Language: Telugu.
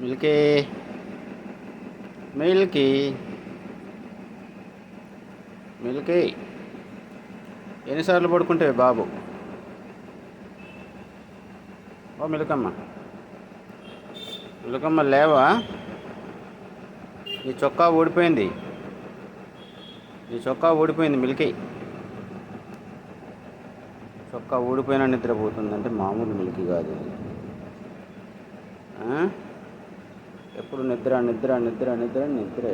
మిల్కీ. మిల్కీ. మిల్కీ. ఎన్నిసార్లు పడుకుంటే బాబు? ఓ మిల్కమ్మ. మిల్కమ్మ లేవా? నీ చొక్కా ఊడిపోయింది. నీ చొక్కా ఊడిపోయింది మిల్కీ. చొక్కా ఊడిపోయినా నిద్రపోతుందంటే మామూలు మిల్కీ కాదు. ఆ? ఎప్పుడు నిద్ర నిద్ర నిద్ర నిద్ర నిద్రే.